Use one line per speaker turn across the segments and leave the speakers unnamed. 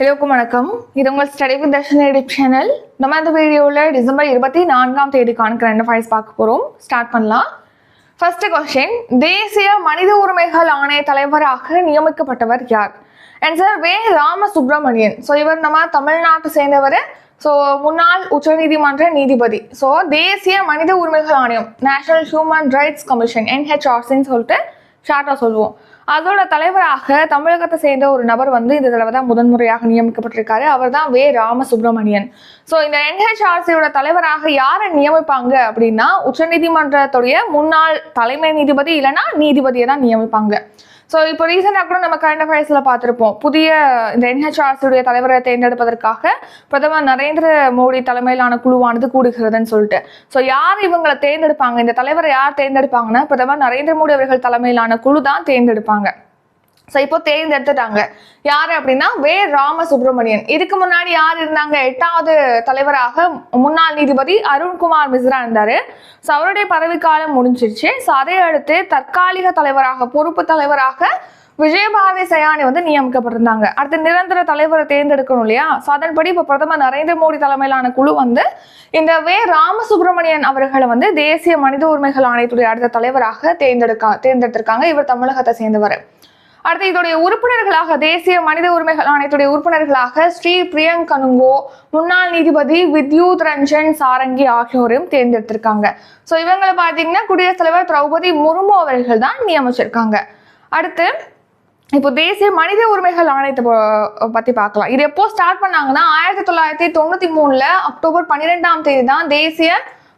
எல்லோருக்கும் வணக்கம். இது உங்கள் study with Darshan YouTube channel நம்ம இந்த வீடியோவில் டிசம்பர் இருபத்தி நான்காம் தேதிக்கான ரெண்டு ஃபைல்ஸ் பார்க்க போகிறோம் ஸ்டார்ட் பண்ணலாம். ஃபர்ஸ்ட் கொஸ்டின் தேசிய மனித உரிமைகள் ஆணைய தலைவராக நியமிக்கப்பட்டவர் யார்? Answer V. Rama Subramanian so இவர் நம்ம தமிழ்நாட்டை சேர்ந்தவர். ஸோ முன்னாள் உச்சநீதிமன்ற நீதிபதி. ஸோ தேசிய மனித உரிமைகள் ஆணையம் நேஷனல் ஹியூமன் ரைட்ஸ் கமிஷன் என்ஹெச்ஆர்சின்னு சொல்லிட்டு ஷார்ட்டாக சொல்லுவோம். அதோட தலைவராக தமிழகத்தை சேர்ந்த ஒரு நபர் வந்து இந்த தடவை தான் முதன்முறையாக நியமிக்கப்பட்டிருக்காரு. அவர் தான் வே. ராமசுப்ரமணியன். ஸோ இந்த என்ஹெச்ஆர்சியோட தலைவராக யாரை நியமிப்பாங்க அப்படின்னா உச்சநீதிமன்றத்துடைய முன்னாள் தலைமை நீதிபதி இல்லைன்னா நீதிபதியை தான் நியமிப்பாங்க. ஸோ இப்போ ரீசெண்டாக கூட நம்ம கரண்ட் அஃபேர்ஸில் பார்த்துருப்போம். புதிய இந்த என்ஹெச்ஆர்சியுடைய தலைவரை தேர்ந்தெடுப்பதற்காக பிரதமர் நரேந்திர மோடி தலைமையிலான குழுவானது கூடுகிறதுன்னு சொல்லிட்டு. ஸோ யார் இவங்களை தேர்ந்தெடுப்பாங்க? இந்த தலைவரை யார் தேர்ந்தெடுப்பாங்கன்னா பிரதமர் நரேந்திர மோடி அவர்கள் தலைமையிலான குழு தான் தேர்ந்தெடுப்பாங்க. ஸோ இப்போ தேர்ந்தெடுத்துட்டாங்க. யார் அப்படின்னா வே. ராம சுப்பிரமணியன் இதுக்கு முன்னாடி யார் இருந்தாங்க? எட்டாவது தலைவராக முன்னாள் நீதிபதி அருண்குமார் மிஸ்ரா இருந்தார். ஸோ அவருடைய பதவிக்காலம் முடிஞ்சிருச்சு. ஸோ அதை அடுத்து தற்காலிக தலைவராக பொறுப்பு தலைவராக விஜயபாரதி சயானி வந்து நியமிக்கப்பட்டிருந்தாங்க. அடுத்து நிரந்தர தலைவரை தேர்ந்தெடுக்கணும் இல்லையா? ஸோ அதன்படி இப்போ பிரதமர் நரேந்திர மோடி தலைமையிலான குழு வந்து இந்த வே. ராமசுப்ரமணியன் அவர்களை வந்து தேசிய மனித உரிமைகள் ஆணையத்துடைய அடுத்த தலைவராக தேர்ந்தெடுக்க தேர்ந்தெடுத்திருக்காங்க. இவர் தமிழகத்தை சேர்ந்தவர். அடுத்து இதோடைய உறுப்பினர்களாக தேசிய மனித உரிமைகள் ஆணையத்துடைய உறுப்பினர்களாக ஸ்ரீ பிரியங்க் கனுங்கோ முன்னாள் நீதிபதி வித்யூத் ரஞ்சன் சாரங்கி ஆகியோரையும் தேர்ந்தெடுத்திருக்காங்க. ஸோ இவங்களை பார்த்தீங்கன்னா குடியரசுத் தலைவர் திரௌபதி முர்மு அவர்கள் தான் நியமிச்சிருக்காங்க. அடுத்து இப்போ தேசிய மனித உரிமைகள் ஆணையத்தை பற்றி பத்தி பார்க்கலாம். இது எப்போ ஸ்டார்ட் பண்ணாங்கன்னா ஆயிரத்தி தொள்ளாயிரத்தி தொண்ணூத்தி மூணுல அக்டோபர் பன்னிரெண்டாம் தேதி தான் தேசிய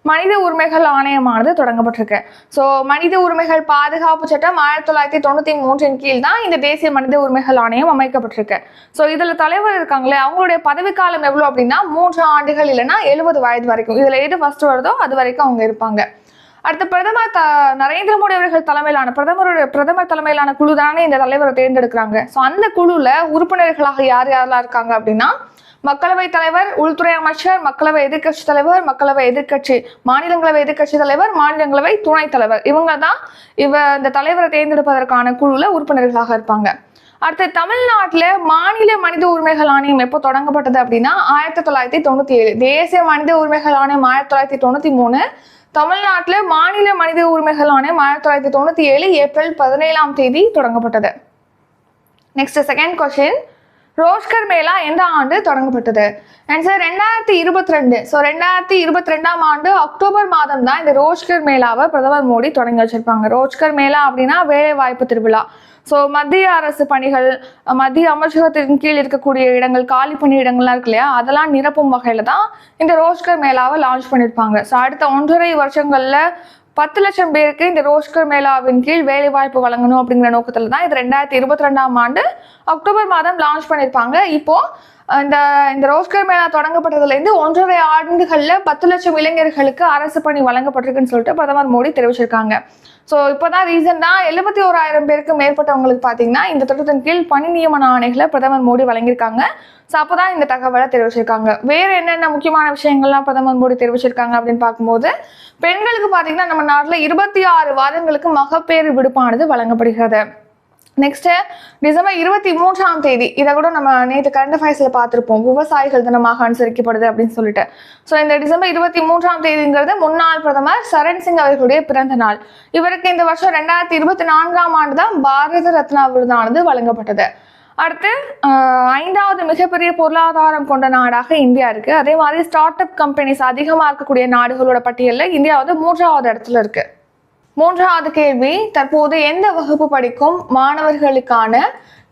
மனித உரிமைகள் ஆணையமானது தொடங்கப்பட்டிருக்கு. ஸோ மனித உரிமைகள் பாதுகாப்பு சட்டம் ஆயிரத்தி தொள்ளாயிரத்தி தொண்ணூற்றி மூன்றின் கீழ் தான் இந்த தேசிய மனித உரிமைகள் ஆணையம் அமைக்கப்பட்டிருக்கு. ஸோ இதில் தலைவர் இருக்காங்களே அவங்களுடைய பதவிக்காலம் எவ்வளோ அப்படின்னா மூன்று ஆண்டுகள் இல்லைன்னா எழுபது வயது வரைக்கும். இதில் எது ஃபர்ஸ்ட் வருதோ அது வரைக்கும் அவங்க இருப்பாங்க. அடுத்து பிரதமர் த நரேந்திர மோடி அவர்கள் தலைமையிலான பிரதமருடைய பிரதமர் தலைமையிலான குழு தானே இந்த தலைவரை தேர்ந்தெடுக்கிறாங்க. ஸோ அந்த குழுவில் உறுப்பினர்களாக யார் யாரெல்லாம் இருக்காங்க அப்படின்னா மக்களவை தலைவர் உள்துறை அமைச்சர் மக்களவை எதிர்க்கட்சி தலைவர் மக்களவை எதிர்க்கட்சி மாநிலங்களவை எதிர்க்கட்சி தலைவர் மாநிலங்களவை துணைத் தலைவர். இவங்க தான் இவ இந்த தலைவரை தேர்ந்தெடுப்பதற்கான குழுல உறுப்பினர்களாக இருப்பாங்க. அடுத்து தமிழ்நாட்டில் மாநில மனித உரிமைகள் ஆணையம் எப்போ தொடங்கப்பட்டது அப்படின்னா ஆயிரத்தி தொள்ளாயிரத்தி தொண்ணூற்றி ஏழு. தேசிய மனித உரிமைகள் ஆணையம் ஆயிரத்தி தொள்ளாயிரத்தி தொண்ணூற்றி மூணு. தமிழ்நாட்டில் மாநில மனித உரிமைகள் ஆணையம் ஆயிரத்தி தொள்ளாயிரத்தி தொண்ணூற்றி ஏழு ஏப்ரல் பதினேழாம் தேதி தொடங்கப்பட்டது. Next second question Rozgar Mela எந்த ஆண்டு தொடங்கப்பட்டது? ஆன்சர் ரெண்டாயிரத்தி இருபத்தி ரெண்டு. ஸோ ரெண்டாயிரத்தி இருபத்தி ரெண்டாம் ஆண்டு அக்டோபர் மாதம் தான் இந்த ரோஷ்கர் மேளாவை பிரதமர் மோடி தொடங்கி வச்சிருப்பாங்க. ரோஷ்கர் மேளா அப்படின்னா வேலை வாய்ப்பு திருவிழா. ஸோ மத்திய அரசு பணிகள் மத்திய அமைச்சகத்தின் கீழ் இருக்கக்கூடிய இடங்கள் காலி பணி இடங்கள்லாம் இருக்கு இல்லையா? அதெல்லாம் நிரப்பும் வகையில தான் இந்த ரோஷ்கர் மேளாவை லான்ச் பண்ணியிருப்பாங்க ஸோ அடுத்த ஒன்றரை வருஷங்களில் பத்து லட்சம் பேருக்கு இந்த ரோஸ்கர் மேளாவின் கீழ் வேலை வாய்ப்பு வழங்கணும் அப்படிங்கிற நோக்கத்துல தான் இது ரெண்டாயிரத்தி இருபத்தி ரெண்டாம் ஆண்டு அக்டோபர் மாதம் லான்ச் பண்ணியிருப்பாங்க. இப்போ இந்த இந்த ரோஸ்கர் மேளா தொடங்கப்பட்டதுலேருந்து ஒன்றரை ஆண்டுகளில் பத்து லட்சம் இளைஞர்களுக்கு அரசு பணி வழங்கப்பட்டிருக்குன்னு சொல்லிட்டு பிரதமர் மோடி தெரிவிச்சிருக்காங்க. ஸோ இப்போ தான் ரீசெண்டாக எழுபத்தி ஓராயிரம் பேருக்கு மேற்பட்டவங்களுக்கு பார்த்தீங்கன்னா இந்த திட்டத்தின் கீழ் பணி நியமன ஆணைகளை பிரதமர் மோடி வழங்கியிருக்காங்க. ஸோ அப்போ தான் இந்த தகவலை தெரிவிச்சிருக்காங்க. வேறு என்னென்ன முக்கியமான விஷயங்கள்லாம் பிரதமர் மோடி தெரிவிச்சிருக்காங்க அப்படின்னு பார்க்கும்போது பெண்களுக்கு பார்த்தீங்கன்னா நம்ம நாட்டில் இருபத்தி ஆறு வாரங்களுக்கு மகப்பேறு விடுப்பானது வழங்கப்படுகிறது. நெக்ஸ்ட் டிசம்பர் இருபத்தி மூன்றாம் தேதி. இதை கூட நம்ம நேற்று கரண்ட் அஃபேர்ஸில் பார்த்துருப்போம். விவசாயிகள் தினமாக அனுசரிக்கப்படுது அப்படின்னு சொல்லிட்டு. ஸோ இந்த டிசம்பர் இருபத்தி மூன்றாம் தேதிங்கிறது முன்னாள் பிரதமர் சரண் சிங் அவர்களுடைய பிறந்த நாள். இவருக்கு இந்த வருஷம் ரெண்டாயிரத்தி இருபத்தி நான்காம் ஆண்டு தான் பாரத ரத்னா விருதானது வழங்கப்பட்டது. அடுத்து ஐந்தாவது மிகப்பெரிய பொருளாதாரம் கொண்ட நாடாக இந்தியா இருக்குது அதே மாதிரி ஸ்டார்ட் அப் கம்பெனிஸ் அதிகமாக இருக்கக்கூடிய நாடுகளோட பட்டியலில் இந்தியா வந்து மூன்றாவது இடத்துல இருக்குது மூன்றாவது கேள்வி தற்போது எந்த வகுப்பு படிக்கும் மாணவர்களுக்கான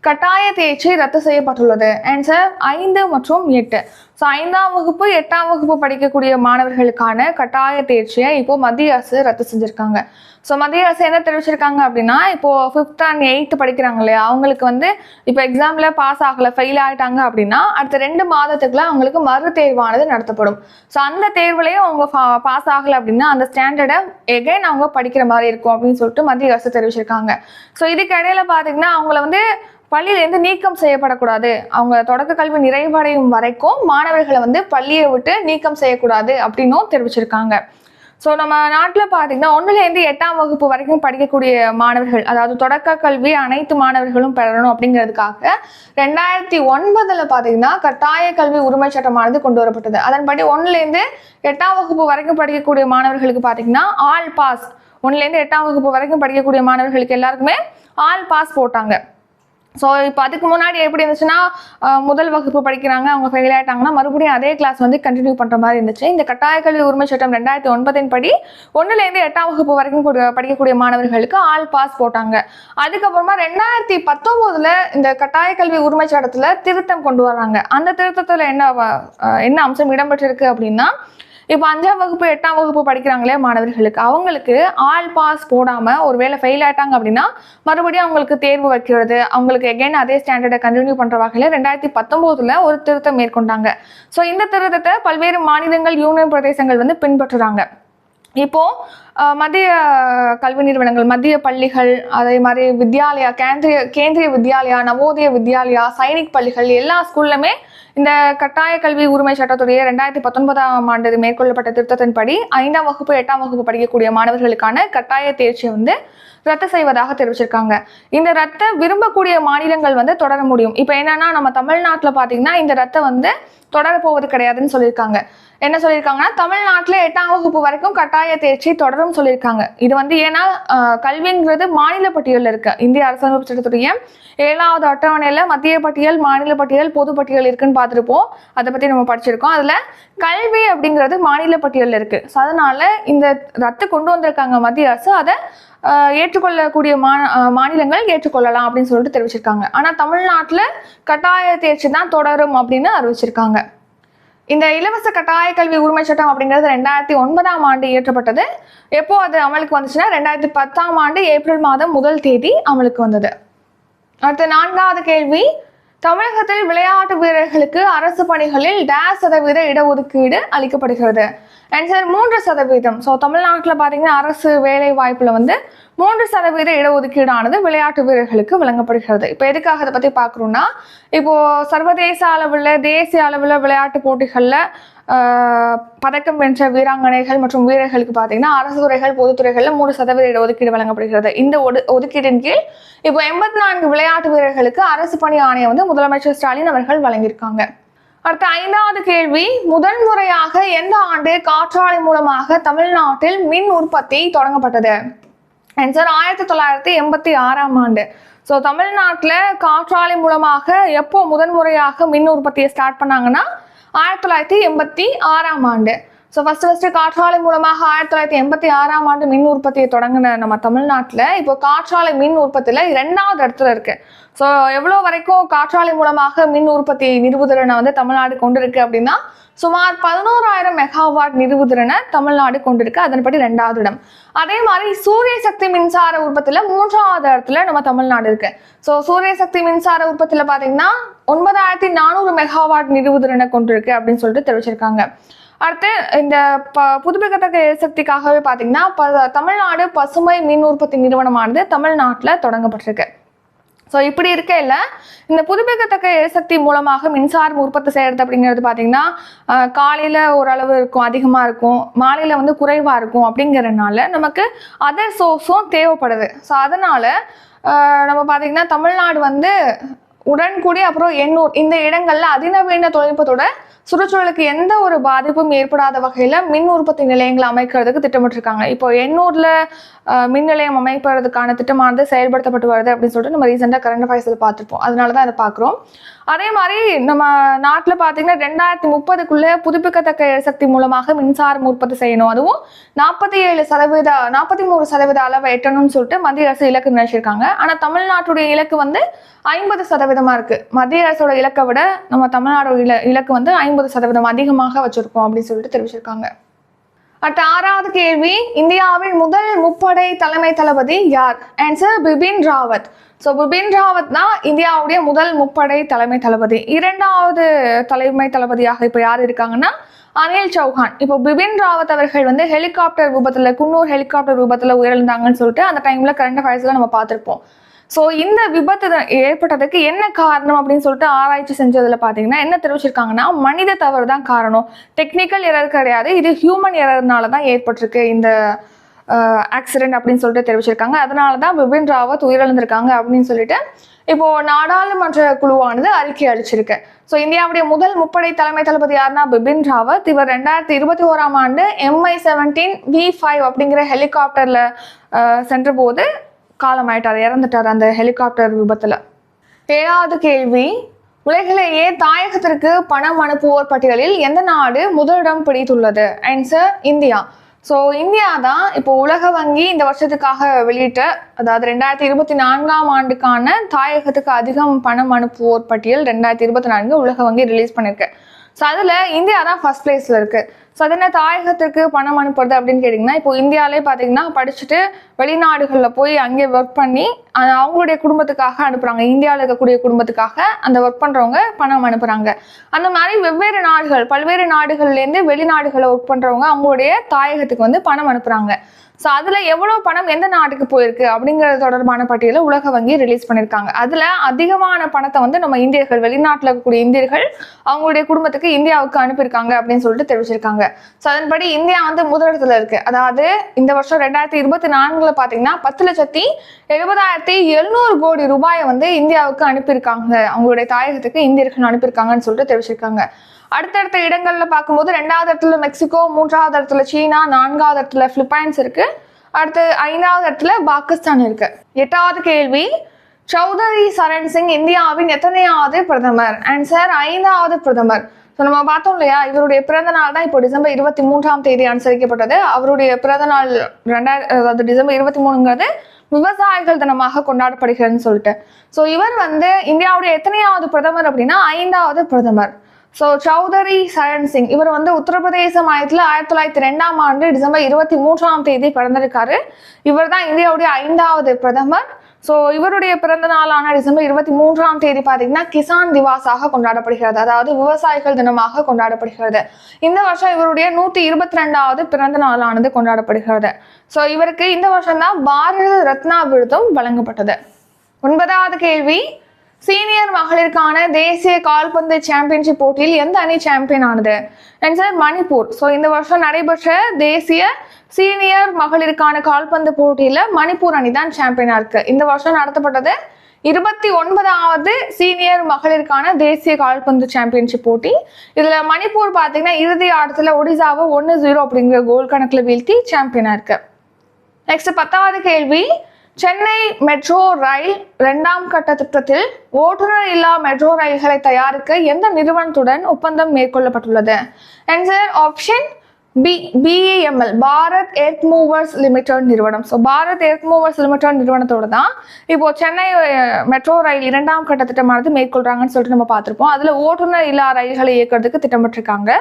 கட்டாய தேர்ச்சி ரத்து செய்யப்பட்டுள்ளது. ஆன்சர் ஐந்து மற்றும் எட்டு. ஸோ ஐந்தாம் வகுப்பு எட்டாம் வகுப்பு படிக்கக்கூடிய மாணவர்களுக்கான கட்டாய தேர்ச்சியை இப்போ மத்திய அரசு ரத்து செஞ்சுருக்காங்க. ஸோ மத்திய அரசு என்ன தெரிவிச்சிருக்காங்க அப்படின்னா இப்போ ஃபிஃப்த் அண்ட் எயித்து படிக்கிறாங்க இல்லையா? அவங்களுக்கு வந்து இப்போ எக்ஸாமில் பாஸ் ஆகலை ஃபெயில் ஆகிட்டாங்க அப்படின்னா அடுத்த ரெண்டு மாதத்துக்குள்ள அவங்களுக்கு மறு தேர்வானது நடத்தப்படும். ஸோ அந்த தேர்வுலையும் அவங்க பாஸ் ஆகலை அப்படின்னா அந்த ஸ்டாண்டர்டை எகைன் அவங்க படிக்கிற மாதிரி இருக்கும் அப்படின்னு சொல்லிட்டு மத்திய அரசு தெரிவிச்சிருக்காங்க. ஸோ இதுக்கு இடையில பார்த்தீங்கன்னா அவங்கள வந்து பள்ளியிலேருந்து நீக்கம் செய்யப்படக்கூடாது. அவங்க தொடக்க கல்வி நிறைவடையும் வரைக்கும் மாணவர்களை வந்து பள்ளியை விட்டு நீக்கம் செய்யக்கூடாது அப்படின்னும் தெரிவிச்சிருக்காங்க. ஸோ நம்ம நாட்டில் பார்த்தீங்கன்னா ஒன்றுலேருந்து எட்டாம் வகுப்பு வரைக்கும் படிக்கக்கூடிய மாணவர்கள் அதாவது தொடக்க கல்வி அனைத்து மாணவர்களும் பெறணும் அப்படிங்கிறதுக்காக ரெண்டாயிரத்தி ஒன்பதில் பார்த்தீங்கன்னா கட்டாய கல்வி உரிமை சட்டமானது கொண்டு வரப்பட்டது. அதன்படி ஒன்றுலேருந்து எட்டாம் வகுப்பு வரைக்கும் படிக்கக்கூடிய மாணவர்களுக்கு பார்த்தீங்கன்னா ஆல் பாஸ். ஒன்றுலேருந்து எட்டாம் வகுப்பு வரைக்கும் படிக்கக்கூடிய மாணவர்களுக்கு எல்லாருக்குமே ஆல் பாஸ் போட்டாங்க. ஸோ இப்போ அதுக்கு முன்னாடி எப்படி இருந்துச்சுன்னா முதல் வகுப்பு படிக்கிறாங்க அவங்க ஃபெயில் ஆகிட்டாங்கன்னா மறுபடியும் அதே கிளாஸ் வந்து கண்டினியூ பண்ணுற மாதிரி இருந்துச்சு. இந்த கட்டாய கல்வி உரிமை சட்டம் ரெண்டாயிரத்தி ஒன்பதின் படி ஒன்றுலேருந்து எட்டாம் வகுப்பு வரைக்கும் கூட- படிக்கக்கூடிய மாணவர்களுக்கு ஆல் பாஸ் போட்டாங்க. அதுக்கப்புறமா ரெண்டாயிரத்தி பத்தொம்போதில் இந்த கட்டாய கல்வி உரிமை சட்டத்தில் திருத்தம் கொண்டு வராங்க. அந்த திருத்தத்தில் என்ன என்ன அம்சம் இடம்பெற்றிருக்கு அப்படின்னா இப்போ அஞ்சாம் வகுப்பு எட்டாம் வகுப்பு படிக்கிறாங்களே மாணவர்களுக்கு அவங்களுக்கு ஆல் பாஸ் போடாமல் ஒருவேளை ஃபெயில் ஆயிட்டாங்க அப்படின்னா மறுபடியும் அவங்களுக்கு தேர்வு வைக்கிறது அவங்களுக்கு எகைன் அதே ஸ்டாண்டர்டை கண்டினியூ பண்ணுற வகையில் ரெண்டாயிரத்தி பத்தொம்போதில் ஒரு திருத்தம் மேற்கொண்டாங்க. ஸோ இந்த திருத்தத்தை பல்வேறு மாநிலங்கள் யூனியன் பிரதேசங்கள் வந்து பின்பற்றுறாங்க. இப்போ மத்திய கல்வி நிறுவனங்கள் மத்திய பள்ளிகள் அதே மாதிரி வித்யாலயா கேந்திரிய கேந்திரிய வித்யாலயா நவோதய வித்யாலயா சைனிக் பள்ளிகள் எல்லா ஸ்கூல்லுமே இந்த கட்டாய கல்வி உரிமை சட்டத்துடைய ரெண்டாயிரத்தி பத்தொன்பதாம் ஆண்டு மேற்கொள்ளப்பட்ட திருத்தத்தின்படி ஐந்தாம் வகுப்பு எட்டாம் வகுப்பு படிக்கக்கூடிய மாணவர்களுக்கான கட்டாய தேர்ச்சியை வந்து ரத்து செய்வதாக தெரிவிச்சிருக்காங்க. இந்த ரத்தை விரும்பக்கூடிய மாநிலங்கள் வந்து தொடர முடியும். இப்போ என்னன்னா நம்ம தமிழ்நாட்டில் பார்த்தீங்கன்னா இந்த ரத்தை வந்து தொடரப்போவது கிடையாதுன்னு சொல்லியிருக்காங்க. என்ன சொல்லியிருக்காங்கன்னா தமிழ்நாட்டில் எட்டாம் வகுப்பு வரைக்கும் கட்டாய தேர்ச்சி தொடரும் சொல்லியிருக்காங்க. இது வந்து ஏன்னா கல்விங்கிறது மாநில பட்டியலில் இருக்கு. இந்திய அரசமைப்பு சட்டத்துடைய ஏழாவது அட்டவணையில் மத்திய பட்டியல் மாநில பட்டியல் பொது பட்டியல் இருக்குன்னு பார்த்துருப்போம். அதை பற்றி நம்ம படிச்சிருக்கோம். அதில் கல்வி அப்படிங்கிறது மாநில பட்டியலில் இருக்கு. ஸோ அதனால இந்த ரத்து கொண்டு வந்திருக்காங்க மத்திய அரசு. அதை ஏற்றுக்கொள்ளக்கூடிய மா மாநிலங்கள் ஏற்றுக்கொள்ளலாம் அப்படின்னு சொல்லிட்டு தெரிவிச்சிருக்காங்க. ஆனால் தமிழ்நாட்டில் கட்டாய தேர்ச்சி தான் தொடரும் அப்படின்னு அறிவிச்சிருக்காங்க. இந்த இலவச கட்டாய கல்வி உரிமை சட்டம் அப்படிங்கிறது ரெண்டாயிரத்தி ஒன்பதாம் ஆண்டு இயற்றப்பட்டது. எப்போ அது அமலுக்கு வந்துச்சுன்னா ரெண்டாயிரத்தி பத்தாம் ஆண்டு ஏப்ரல் மாதம் முதல் தேதி அமலுக்கு வந்தது. அடுத்த நான்காவது கேள்வி. தமிழகத்தில் விளையாட்டு வீரர்களுக்கு அரசு பணிகளில் டேஸ் சதவீத இடஒதுக்கீடு அளிக்கப்படுகிறது. ஆன்சர் மூன்று சதவீதம். ஸோ தமிழ்நாட்டில் பார்த்தீங்கன்னா அரசு வேலை வாய்ப்பில் வந்து மூன்று சதவீத இடஒதுக்கீடானது விளையாட்டு வீரர்களுக்கு வழங்கப்படுகிறது. இப்போ எதுக்காக அதை பற்றி பார்க்குறோம்னா இப்போது சர்வதேச அளவில் தேசிய அளவில் விளையாட்டு போட்டிகளில் பதக்கம் வென்ற வீராங்கனைகள் மற்றும் வீரர்களுக்கு பார்த்தீங்கன்னா அரசு துறைகள் பொதுத்துறைகளில் மூன்று சதவீத இடஒதுக்கீடு வழங்கப்படுகிறது. இந்த ஒடு ஒதுக்கீட்டின் கீழ் இப்போ எண்பத்தி நான்கு விளையாட்டு வீரர்களுக்கு அரசு பணி ஆணையம் வந்து முதலமைச்சர் ஸ்டாலின் அவர்கள் வழங்கியிருக்காங்க. அடுத்த ஐந்தாவது கேள்வி முதன் முறையாக எந்த ஆண்டு காற்றாலை மூலமாக தமிழ்நாட்டில் மின் உற்பத்தி தொடங்கப்பட்டது? ஆன்சர் ஆயிரத்தி தொள்ளாயிரத்தி எண்பத்தி ஆறாம் ஆண்டு. ஸோ தமிழ்நாட்டில் காற்றாலை மூலமாக எப்போ முதன்முறையாக மின் உற்பத்தியை ஸ்டார்ட் பண்ணாங்கன்னா? ஆயிரத்தி தொள்ளாயிரத்தி எண்பத்தி ஆறாம் ஆண்டு. ஸோ ஃபஸ்ட்டு ஃபஸ்ட்டு காற்றாலை மூலமாக ஆயிரத்தி தொள்ளாயிரத்தி எண்பத்தி ஆறாம் ஆண்டு மின் உற்பத்தியை தொடங்கின நம்ம தமிழ்நாட்டில் இப்போ காற்றாலை மின் உற்பத்தியில் இரண்டாவது இடத்துல இருக்குது ஸோ எவ்வளோ வரைக்கும் காற்றாலை மூலமாக மின் உற்பத்தி நிறுவுதிறனை வந்து தமிழ்நாடு கொண்டிருக்கு அப்படின்னா சுமார் பதினோராயிரம் மெகாவாட் நிறுவுதிறனை தமிழ்நாடு கொண்டிருக்கு. அதன்படி ரெண்டாவது இடம். அதே மாதிரி சூரிய சக்தி மின்சார உற்பத்தியில் மூன்றாவது இடத்துல நம்ம தமிழ்நாடு இருக்கு. ஸோ சூரிய சக்தி மின்சார உற்பத்தியில் பார்த்தீங்கன்னா ஒன்பதாயிரத்தி நானூறு மெகாவாட் நிறுவுதிறனை கொண்டிருக்கு அப்படின்னு சொல்லிட்டு தெரிவிச்சிருக்காங்க. அடுத்து இந்த ப புதுப்பிக்கத்தக்க எரிசக்திக்காகவே பார்த்தீங்கன்னா ப தமிழ்நாடு பசுமை மின் உற்பத்தி நிறுவனமானது தமிழ்நாட்டில் தொடங்கப்பட்டிருக்கு. ஸோ இப்படி இருக்கையில் இந்த புதுப்பிக்கத்தக்க எரிசக்தி மூலமாக மின்சாரம் உற்பத்தி செய்கிறது அப்படிங்கிறது பார்த்தீங்கன்னா காலையில் ஓரளவு இருக்கும் அதிகமாக இருக்கும். மாலையில் வந்து குறைவாக இருக்கும் அப்படிங்கிறனால நமக்கு அதர் சோர்ஸும் தேவைப்படுது. ஸோ அதனால் நம்ம பார்த்திங்கன்னா தமிழ்நாடு வந்து உடன்குடி அப்புறம் எண்ணூர் இந்த இடங்களில் அதிநவீன தொழில்நுட்பத்தோட சுற்றுச்சூழலுக்கு எந்த ஒரு பாதிப்பும் ஏற்படாத வகையில் மின் உற்பத்தி நிலையங்களை அமைக்கிறதுக்கு திட்டமிட்டிருக்காங்க. இப்போ எண்ணூரில் மின் நிலையம் அமைப்பதற்கான திட்டமானது செயல்படுத்தப்பட்டு வருது அப்படின்னு சொல்லிட்டு நம்ம ரீசெண்டாக கரண்ட் அஃபேர்ஸில் பார்த்துருப்போம். அதனால தான் அதை பார்க்குறோம். அதே மாதிரி நம்ம நாட்டில் பார்த்தீங்கன்னா ரெண்டாயிரத்தி முப்பதுக்குள்ளே புதுப்பிக்கத்தக்க எரிசக்தி மூலமாக மின்சாரம் உற்பத்தி செய்யணும். அதுவும் நாற்பத்தி ஏழு சதவீத நாற்பத்தி மூணு சதவீத அளவை எட்டணும்னு சொல்லிட்டு மத்திய அரசு இலக்கு நினைச்சிருக்காங்க ஆனால் தமிழ்நாட்டுடைய இலக்கு வந்து ஐம்பது சதவீதமாக இருக்குது மத்திய அரசோட இலக்கை விட நம்ம தமிழ்நாடோட இல இலக்கு வந்து ஐம்பது சதவீதம் அதிகமாக வச்சுருக்கோம் அப்படின்னு சொல்லிட்டு தெரிவிச்சிருக்காங்க. அட் ஆறாவது கேள்வி இந்தியாவின் முதல் முப்படை தலைமை தளபதி யார்? ஆன்சர் பிபின் ராவத். ஸோ பிபின் ராவத் தான் இந்தியாவுடைய முதல் முப்படை தலைமை தளபதி. இரண்டாவது தலைமை தளபதியாக இப்போ யார் இருக்காங்கன்னா? அனில் சௌஹான். இப்போ பிபின் ராவத் அவர்கள் வந்து ஹெலிகாப்டர் விபத்தில் குன்னூர் ஹெலிகாப்டர் விபத்தில் உயிரிழந்தாங்கன்னு சொல்லிட்டு அந்த டைமில் கரண்ட் அஃபேர்ஸில் நம்ம பார்த்துருப்போம். ஸோ இந்த விபத்து தான் ஏற்பட்டதுக்கு என்ன காரணம் அப்படின்னு சொல்லிட்டு ஆராய்ச்சி செஞ்சதுல பார்த்தீங்கன்னா என்ன தெரிவிச்சிருக்காங்கன்னா மனித தவறு தான் காரணம். டெக்னிக்கல் எரர் கிடையாது. இது ஹியூமன் எரர்னால தான் ஏற்பட்டிருக்கு இந்த ஆக்சிடென்ட் அப்படின்னு சொல்லிட்டு தெரிவிச்சிருக்காங்க. அதனால தான் பிபின் ராவத் உயிரிழந்திருக்காங்க அப்படின்னு சொல்லிட்டு இப்போ நாடாளுமன்ற குழுவானது அறிக்கை அளிச்சிருக்கு. ஸோ இந்தியாவுடைய முதல் முப்படை தலைமை தளபதி யாருன்னா பிபின் ராவத். இவர் ரெண்டாயிரத்தி இருபத்தி ஓராம் ஆண்டு எம்ஐ செவன்டீன் வி ஃபைவ் அப்படிங்கிற ஹெலிகாப்டர்ல சென்ற போது காலமாயிட்டார் இறந்துட்டார் அந்த ஹெலிகாப்டர் விபத்தில். ஏழாவது கேள்வி. உலகிலேயே தாயகத்திற்கு பணம் அனுப்புவோர் பட்டியலில் எந்த நாடு முதலிடம் பிடித்துள்ளது? Answer India. ஸோ இந்தியா தான் இப்போ உலக வங்கி இந்த வருஷத்துக்காக வெளியிட்ட அதாவது ரெண்டாயிரத்தி இருபத்தி நான்காம் ஆண்டுக்கான தாயகத்துக்கு அதிகம் பணம் அனுப்புவோர் பட்டியல் ரெண்டாயிரத்தி இருபத்தி நான்கு உலக வங்கி ரிலீஸ் பண்ணியிருக்கு ஸோ அதில் இந்தியா தான் ஃபர்ஸ்ட் பிளேஸில் இருக்குது ஸோ அது என்ன தாயகத்துக்கு பணம் அனுப்புறது அப்படின்னு கேட்டிங்கன்னா இப்போ இந்தியாவிலே பார்த்தீங்கன்னா படிச்சுட்டு வெளிநாடுகளில் போய் அங்கே ஒர்க் பண்ணி அவங்களுடைய குடும்பத்துக்காக அனுப்புகிறாங்க இந்தியாவில் இருக்கக்கூடிய குடும்பத்துக்காக அந்த ஒர்க் பண்ணுறவங்க பணம் அனுப்புகிறாங்க அந்த மாதிரி வெவ்வேறு நாடுகள் பல்வேறு நாடுகள்லேருந்து வெளிநாடுகளில் ஒர்க் பண்ணுறவங்க அவங்களுடைய தாயகத்துக்கு வந்து பணம் அனுப்புகிறாங்க ஸோ அதில் எவ்வளோ பணம் எந்த நாட்டுக்கு போயிருக்கு அப்படிங்கிறது தொடர்பான பட்டியலை உலக வங்கி ரிலீஸ் பண்ணியிருக்காங்க அதில் அதிகமான பணத்தை வந்து நம்ம இந்தியர்கள் வெளிநாட்டில் இருக்கக்கூடிய இந்தியர்கள் அவங்களுடைய குடும்பத்துக்கு இந்தியாவுக்கு அனுப்பியிருக்காங்க அப்படின்னு சொல்லிட்டு தெரிவிச்சிருக்காங்க. ஸோ அதன்படி இந்தியா வந்து முதலிடத்தில் இருக்குது அதாவது இந்த வருஷம் ரெண்டாயிரத்தி இருபத்தி நான்குல பார்த்தீங்கன்னா பத்து லட்சத்தி எழுபதாயிரத்தி எழுநூறு கோடி ரூபாயை வந்து இந்தியாவுக்கு அனுப்பியிருக்காங்க. அவங்களுடைய தாயகத்துக்கு இந்தியர்கள் அனுப்பியிருக்காங்கன்னு சொல்லிட்டு தெரிவிச்சிருக்காங்க. அடுத்தடுத்த இடங்களில் பார்க்கும்போது ரெண்டாவது இடத்துல மெக்சிகோ மூன்றாவது இடத்துல சீனா நான்காவது இடத்துல பிலிப்பைன்ஸ் இருக்கு. அடுத்து ஐந்தாவது இடத்துல பாகிஸ்தான் இருக்கு. எட்டாவது கேள்வி சௌதரி சரண் சிங் இந்தியாவின் எத்தனையாவது பிரதமர்? அண்ட் சார் ஐந்தாவது பிரதமர். ஸோ நம்ம பார்த்தோம் இல்லையா இவருடைய பிறந்த நாள் தான் இப்போ டிசம்பர் இருபத்தி மூன்றாம் தேதி அனுசரிக்கப்பட்டது. அவருடைய பிறந்த நாள் ரெண்டாயிரம் அதாவது டிசம்பர் இருபத்தி மூணுங்கிறது விவசாயிகள் தினமாக கொண்டாடப்படுகிறதுன்னு சொல்லிட்டு. ஸோ இவர் வந்து இந்தியாவுடைய எத்தனையாவது பிரதமர் அப்படின்னா ஐந்தாவது பிரதமர். ஸோ சௌதரி சரண் சிங் இவர் வந்து உத்தரப்பிரதேச மாநிலத்தில் ஆயிரத்தி தொள்ளாயிரத்தி ரெண்டாம் ஆண்டு டிசம்பர் இருபத்தி மூன்றாம் தேதி பிறந்திருக்காரு. இவர் தான் இந்தியாவுடைய ஐந்தாவது பிரதமர். ஸோ இவருடைய பிறந்த நாளான டிசம்பர் இருபத்தி மூன்றாம் தேதி பார்த்தீங்கன்னா கிசான் திவாஸாக கொண்டாடப்படுகிறது. அதாவது விவசாயிகள் தினமாக கொண்டாடப்படுகிறது. இந்த வருஷம் இவருடைய நூற்றி இருபத்தி ரெண்டாவது பிறந்த நாளானது கொண்டாடப்படுகிறது. ஸோ இவருக்கு இந்த வருஷம் தான் பாரத ரத்னா விருதும் வழங்கப்பட்டது. ஒன்பதாவது கேள்வி சீனியர் மகளிருக்கான தேசிய கால்பந்து சாம்பியன்ஷிப் போட்டியில் எந்த அணி சாம்பியன் ஆனது? ஆன்சர் மணிப்பூர். ஸோ இந்த வருஷம் நடைபெற்ற தேசிய சீனியர் மகளிருக்கான கால்பந்து போட்டியில் மணிப்பூர் அணி தான் சாம்பியனாக இருக்கு. இந்த வருஷம் நடத்தப்பட்டது இருபத்தி ஒன்பதாவது சீனியர் மகளிருக்கான தேசிய கால்பந்து சாம்பியன்ஷிப் போட்டி. இதில் மணிப்பூர் பார்த்தீங்கன்னா இறுதி ஆட்டத்தில் ஒடிசாவை ஒன்று ஜீரோ அப்படிங்கிற கோல் கணக்கில் வீழ்த்தி சாம்பியனாக இருக்கு. நெக்ஸ்ட் பத்தாவது கேள்வி. சென்னை மெட்ரோ ரயில் இரண்டாம் கட்ட திட்டத்தில் ஓட்டுநர் இல்லா மெட்ரோ ரயில்களை தயாரிக்க எந்த நிறுவனத்துடன் ஒப்பந்தம் மேற்கொள்ளப்பட்டுள்ளது? Answer option B BEML Bharat earth movers limited நிறுவனம். So Bharat earth movers limited நிறுவனத்தோட தான் இப்போ சென்னை மெட்ரோ ரயில் இரண்டாம் கட்ட திட்டமானது மேற்கொள்கிறாங்கன்னு சொல்லிட்டு நம்ம பார்த்துருப்போம். அதில் ஓட்டுநர் இல்லா ரயில்களை இயக்கிறதுக்கு திட்டமிட்டிருக்காங்க.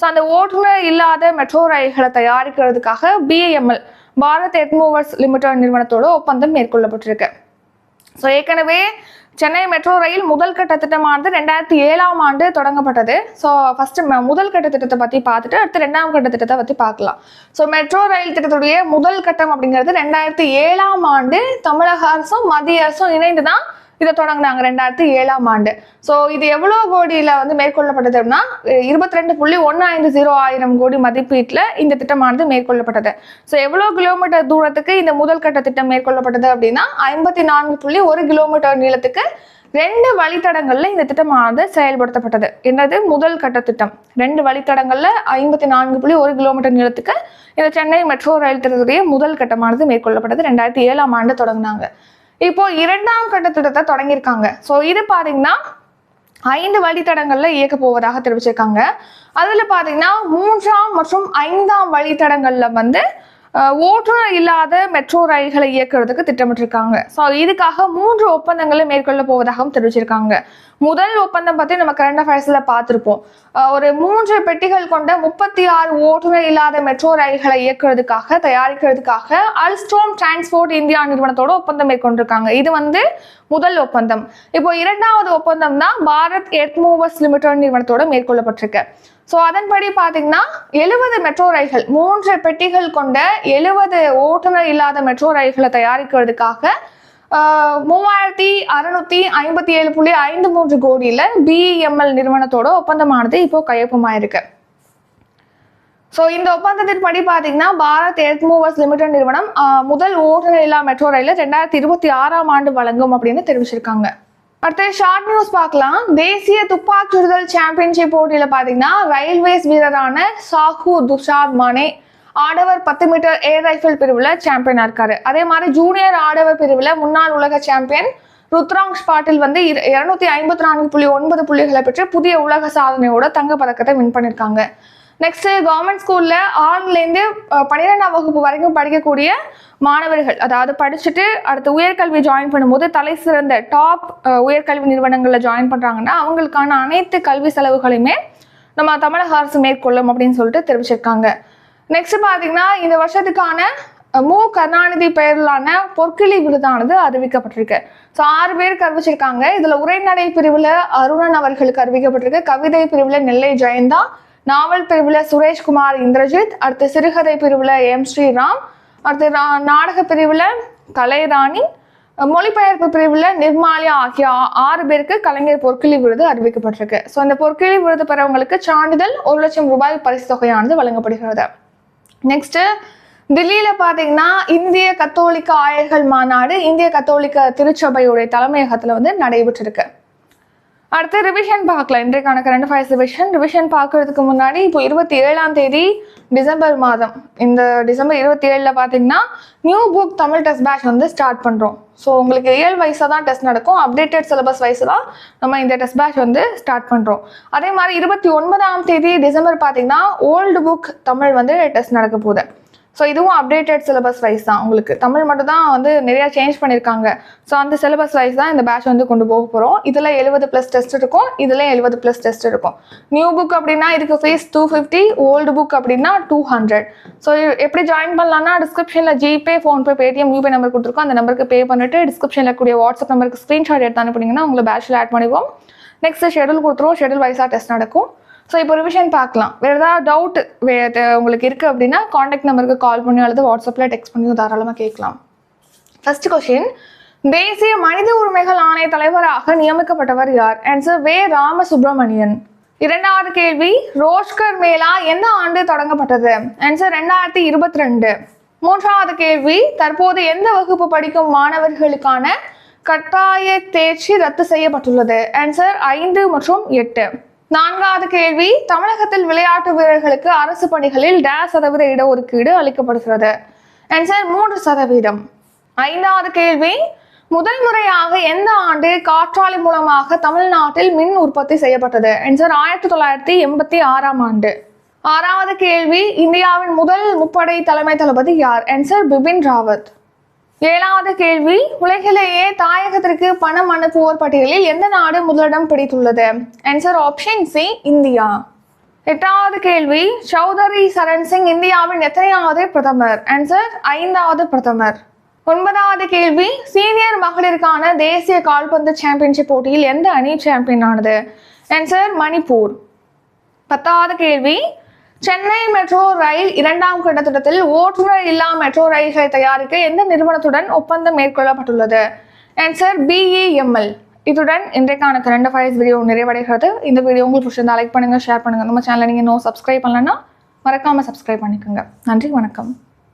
ஸோ அந்த ஓட்டுநர் இல்லாத மெட்ரோ ரயில்களை தயாரிக்கிறதுக்காக BEML Bharat earth movers limited நிறுவனத்தோட ஒப்பந்தம் மேற்கொள்ளப்பட்டிருக்கு. ஸோ ஏற்கனவே சென்னை மெட்ரோ ரயில் முதல் கட்ட திட்டமானது ரெண்டாயிரத்தி ஏழாம் ஆண்டு தொடங்கப்பட்டது. ஸோ ஃபஸ்ட்டு முதல் கட்ட திட்டத்தை பற்றி பார்த்துட்டு அடுத்து ரெண்டாம் கட்ட திட்டத்தை பற்றி பார்க்கலாம். ஸோ மெட்ரோ ரயில் திட்டத்துடைய முதல் கட்டம் அப்படிங்கிறது ரெண்டாயிரத்தி ஏழாம் ஆண்டு தமிழக அரசும் மத்திய அரசும் இணைந்து தான் இதை தொடங்கினாங்க ரெண்டாயிரத்தி ஏழாம் ஆண்டு. ஸோ இது எவ்வளோ கோடியில் வந்து மேற்கொள்ளப்பட்டது அப்படின்னா இருபத்தி ரெண்டு புள்ளி ஒன்று ஐந்து ஜீரோ ஆயிரம் கோடி மதிப்பீட்டில் இந்த திட்டமானது மேற்கொள்ளப்பட்டது. ஸோ எவ்வளோ கிலோமீட்டர் தூரத்துக்கு இந்த முதல் கட்ட திட்டம் மேற்கொள்ளப்பட்டது அப்படின்னா ஐம்பத்தி நான்கு புள்ளி ஒரு கிலோமீட்டர் நீளத்துக்கு ரெண்டு வழித்தடங்களில் இந்த திட்டமானது செயல்படுத்தப்பட்டது. என்னது? முதல் கட்ட திட்டம். ரெண்டு வழித்தடங்களில் ஐம்பத்தி நான்கு புள்ளி ஒரு கிலோமீட்டர் நீளத்துக்கு இந்த சென்னை மெட்ரோ ரயில் திட்டத்துடைய முதல் கட்டமானது மேற்கொள்ளப்பட்டது. ரெண்டாயிரத்தி ஏழாம் ஆண்டு தொடங்கினாங்க. இப்போ இரண்டாம் கட்ட திட்டத்தை தொடங்கியிருக்காங்க. ஸோ இது பார்த்தீங்கன்னா ஐந்து வழித்தடங்களில் இயக்க போவதாக தெரிவிச்சிருக்காங்க. அதில் பார்த்தீங்கன்னா மூன்றாம் மற்றும் ஐந்தாம் வழித்தடங்களில் வந்து ஓட்டுநர் இல்லாத மெட்ரோ ரயில்களை இயக்குறதுக்கு திட்டமிட்டிருக்காங்க. ஸோ இதுக்காக மூன்று ஒப்பந்தங்களை மேற்கொள்ள போவதாகவும் தெரிவிச்சிருக்காங்க. முதல் ஒப்பந்தம் பத்தி நம்ம கரண்ட் அஃபேர்ஸ்ல பார்த்திருப்போம். ஒரு மூன்று பெட்டிகள் கொண்ட முப்பத்தி ஆறு ஓட்டுநர் இல்லாத மெட்ரோ ரயில்களை இயக்குறதுக்காக தயாரிக்கிறதுக்காக அல்ஸ்டோம் டிரான்ஸ்போர்ட் இந்தியா நிறுவனத்தோட ஒப்பந்தம் மேற்கொண்டிருக்காங்க. இது வந்து முதல் ஒப்பந்தம். இப்போ இரண்டாவது ஒப்பந்தம் தான் பாரத் எர்த் மூவர்ஸ் லிமிடெட் நிறுவனத்தோட மேற்கொள்ளப்பட்டிருக்கு. ஸோ அதன்படி பார்த்தீங்கன்னா எழுபது மெட்ரோ ரயில்கள் மூன்று பெட்டிகள் கொண்ட எழுபது ஓட்டுநர் இல்லாத மெட்ரோ ரயில்களை தயாரிக்கிறதுக்காக மூவாயிரத்தி அறுநூத்தி ஐம்பத்தி ஏழு புள்ளி ஐந்து மூன்று கோடியில் பிஇஎம்எல் நிறுவனத்தோட ஒப்பந்தமானது இப்போ கையொப்பமாயிருக்கு. ஸோ இந்த ஒப்பந்தத்தின் படி பார்த்தீங்கன்னா பாரத் எர்த் மூவர்ஸ் லிமிடெட் நிறுவனம் முதல் ஓட்டுநர் இல்லா மெட்ரோ ரயிலில் ரெண்டாயிரத்தி இருபத்தி ஆறாம் ஆண்டு வழங்கும் அப்படின்னு தெரிவிச்சிருக்காங்க. அடுத்து ஷார்ட் நியூஸ் பார்க்கலாம். தேசிய துப்பாக்கி சுடுதல் சாம்பியன்ஷிப் போட்டியில் பார்த்தீங்கன்னா ரயில்வேஸ் வீரரான சாஹு துஷார் மானே ஆடவர் பத்து மீட்டர் ஏர் ரைஃபிள் பிரிவில் சாம்பியனாக இருக்காரு. அதே மாதிரி ஜூனியர் ஆடவர் பிரிவில் முன்னாள் உலக சாம்பியன் ருத்ராங்ஷ் பாட்டில் வந்து இருநூத்தி ஐம்பத்தி நான்கு புள்ளி ஒன்பது புள்ளிகளை பெற்று புதிய உலக சாதனையோட தங்கப் பதக்கத்தை வின் பண்ணியிருக்காங்க நெக்ஸ்ட் கவர்மெண்ட் ஸ்கூல்ல ஆறுலேருந்து பன்னிரெண்டாம் வகுப்பு வரைக்கும் படிக்கக்கூடிய மாணவர்கள் அதாவது படிச்சுட்டு அடுத்து உயர்கல்வி ஜாயின் பண்ணும்போது தலை சிறந்த டாப் உயர்கல்வி நிறுவனங்களில் ஜாயின் பண்ணுறாங்கன்னா அவங்களுக்கான அனைத்து கல்வி செலவுகளையுமே நம்ம தமிழக அரசு மேற்கொள்ளும் அப்படின்னு சொல்லிட்டு தெரிவிச்சிருக்காங்க. நெக்ஸ்ட் பார்த்தீங்கன்னா இந்த வருஷத்துக்கான மு கருணாநிதி பெயரிலான பொற்கிளி விருதானது அறிவிக்கப்பட்டிருக்கு. ஸோ ஆறு பேருக்கு அறிவிச்சிருக்காங்க இதுல உரைநடை பிரிவில் அருணன் அவர்களுக்கு அறிவிக்கப்பட்டிருக்கு. கவிதை பிரிவில் நெல்லை ஜெயந்தா நாவல் பிரிவில் சுரேஷ்குமார் இந்திரஜித் அடுத்து சிறுகதை பிரிவில் எம் ஸ்ரீராம் அடுத்து நாடக பிரிவில் கலைராணி மொழிபெயர்ப்பு பிரிவில் நிர்மாலியா ஆகிய ஆறு பேருக்கு கலைஞர் பொற்கிளி விருது அறிவிக்கப்பட்டிருக்கு. ஸோ இந்த பொற்கிளி விருது பெறவங்களுக்கு சான்றிதழ் ஒரு லட்சம் ரூபாய் பரிசு தொகையானது வழங்கப்படுகிறது. நெக்ஸ்ட்டு டெல்லியில் பார்த்தீங்கன்னா இந்திய கத்தோலிக்க ஆயர்கள் மாநாடு இந்திய கத்தோலிக்க திருச்சபையுடைய தலைமையகத்தில் வந்து நடைபெற்றிருக்கு. அடுத்து ரிவிஷன் பார்க்கலாம். இன்றைக்கான கரண்ட் அஃபேர்ஸ் ரிவிஷன் ரிவிஷன் பார்க்கறதுக்கு முன்னாடி இப்போ இருபத்தி ஏழாம் தேதி டிசம்பர் மாதம். இந்த டிசம்பர் இருபத்தி ஏழில் பார்த்தீங்கன்னா new book Tamil test batch வந்து ஸ்டார்ட் பண்ணுறோம் ஸோ உங்களுக்கு ரியல் வைஸாக தான் டெஸ்ட் நடக்கும். அப்டேட்டட் சிலபஸ் வைஸ் தான் நம்ம இந்த டெஸ்ட் பேட்ச் வந்து ஸ்டார்ட் பண்ணுறோம் அதே மாதிரி இருபத்தி ஒன்பதாம் தேதி டிசம்பர் பார்த்தீங்கன்னா ஓல்டு புக் தமிழ் வந்து டெஸ்ட் நடக்க போகுது. ஸோ இதுவும் அப்டேட்டட் சிலபஸ் வைஸ் தான் உங்களுக்கு. தமிழ் மட்டும் தான் வந்து நிறையா சேஞ்ச் பண்ணியிருக்காங்க ஸோ அந்த சிலபஸ் வைஸ் தான் இந்த பேட்ச் வந்து கொண்டு போக போகிறோம் இதில் எழுபது ப்ளஸ் டெஸ்ட் இருக்கும். இதில் எழுபது ப்ளஸ் டெஸ்ட் இருக்கும். நியூ புக் அப்படின்னா இதுக்கு fees two fifty old book அப்படின்னா டூ ஹண்ட்ரட் ஸோ எப்படி ஜாயின் பண்ணலாம்னா டிஸ்கிரிப்ஷனில் GPay PhonePe Paytm UPay number கொடுத்துருக்கோம். அந்த நம்பருக்கு பே பண்ணிட்டு டிஸ்கிரிப்ஷனில் கூடிய வாட்ஸ்அப் நம்பருக்கு ஸ்க்ரீன்ஷாட் எடுத்து அனுப்புனீங்கன்னா உங்களை பேட்சில் ஆட் பண்ணிடுவோம். நெக்ஸ்ட் ஷெடியூல் கொடுத்துருவோம். ஷெடியூல் வைஸாக டெஸ்ட் நடக்கும். ஸோ இப்போ ரிவிஷன் பார்க்கலாம். வேறு ஏதாவது டவுட் வே உங்களுக்கு இருக்குது அப்படின்னா காண்டாக்ட் நம்பருக்கு கால் பண்ணி அல்லது வாட்ஸ்அப்பில் டெக்ஸ்ட் பண்ணியும் தாராளமாக கேட்கலாம். ஃபர்ஸ்ட் கொஸ்டின் தேசிய மனித உரிமைகள் ஆணைய தலைவராக நியமிக்கப்பட்டவர் யார்? Answer V. ராமசுப்ரமணியன். இரண்டாவது கேள்வி ரோஷ்கர் மேலா எந்த ஆண்டு தொடங்கப்பட்டது? ஆன்சர் ரெண்டாயிரத்தி இருபத்தி ரெண்டு. மூன்றாவது கேள்வி தற்போது எந்த வகுப்பு படிக்கும் மாணவர்களுக்கான கட்டாய தேர்ச்சி ரத்து செய்யப்பட்டுள்ளது? ஆன்சர் ஐந்து மற்றும் எட்டு. நான்காவது கேள்வி தமிழகத்தில் விளையாட்டு வீரர்களுக்கு அரசு பணிகளில் டேஸ் சதவீத இடஒதுக்கீடு அளிக்கப்படுகிறது. ஆன்சர் மூன்று சதவீதம். ஐந்தாவது கேள்வி முதல் முறையாக எந்த ஆண்டு காற்றாலை மூலமாக தமிழ்நாட்டில் மின் உற்பத்தி செய்யப்பட்டது? ஆன்சர் ஆயிரத்தி தொள்ளாயிரத்தி எண்பத்தி ஆறாம் ஆண்டு. ஆறாவது கேள்வி இந்தியாவின் முதல் முப்படை தலைமை தளபதி யார்? ஆன்சர் பிபின் ராவத். ஏழாவது கேள்வி உலகிலேயே தாயகத்திற்கு பணம் அனுப்புவோர் பட்டியலில் எந்த நாடு முதலிடம் பிடித்துள்ளது? Answer option C India. எட்டாவது கேள்வி சௌதரி சரண் சிங் இந்தியாவின் எத்தனையாவது பிரதமர்? ஆன்சர் ஐந்தாவது பிரதமர். ஒன்பதாவது கேள்வி சீனியர் மகளிருக்கான தேசிய கால்பந்து சாம்பியன்ஷிப் போட்டியில் எந்த அணி சாம்பியன் ஆனது? ஆன்சர் மணிப்பூர். பத்தாவது கேள்வி சென்னை மெட்ரோ ரயில் இரண்டாம் கட்ட திட்டத்தில் ஓட்டுநர் இல்லா மெட்ரோ ரயில்களை தயாரிக்க எந்த நிறுவனத்துடன் ஒப்பந்தம் மேற்கொள்ளப்பட்டுள்ளது? ஆன்சர் பிஇஎம்எல் இதுடன் இன்றைக்கான கரண்ட் அஃபேர்ஸ் வீடியோ நிறைவடைகிறது. இந்த வீடியோ உங்களுக்கு பிடிச்சிருந்தா லைக் பண்ணுங்க ஷேர் பண்ணுங்க. நம்ம சேனலை நீங்கள் நோ சப்ஸ்கிரைப் பண்ணலன்னா மறக்காம சப்ஸ்கிரைப் பண்ணிக்கோங்க. நன்றி வணக்கம்.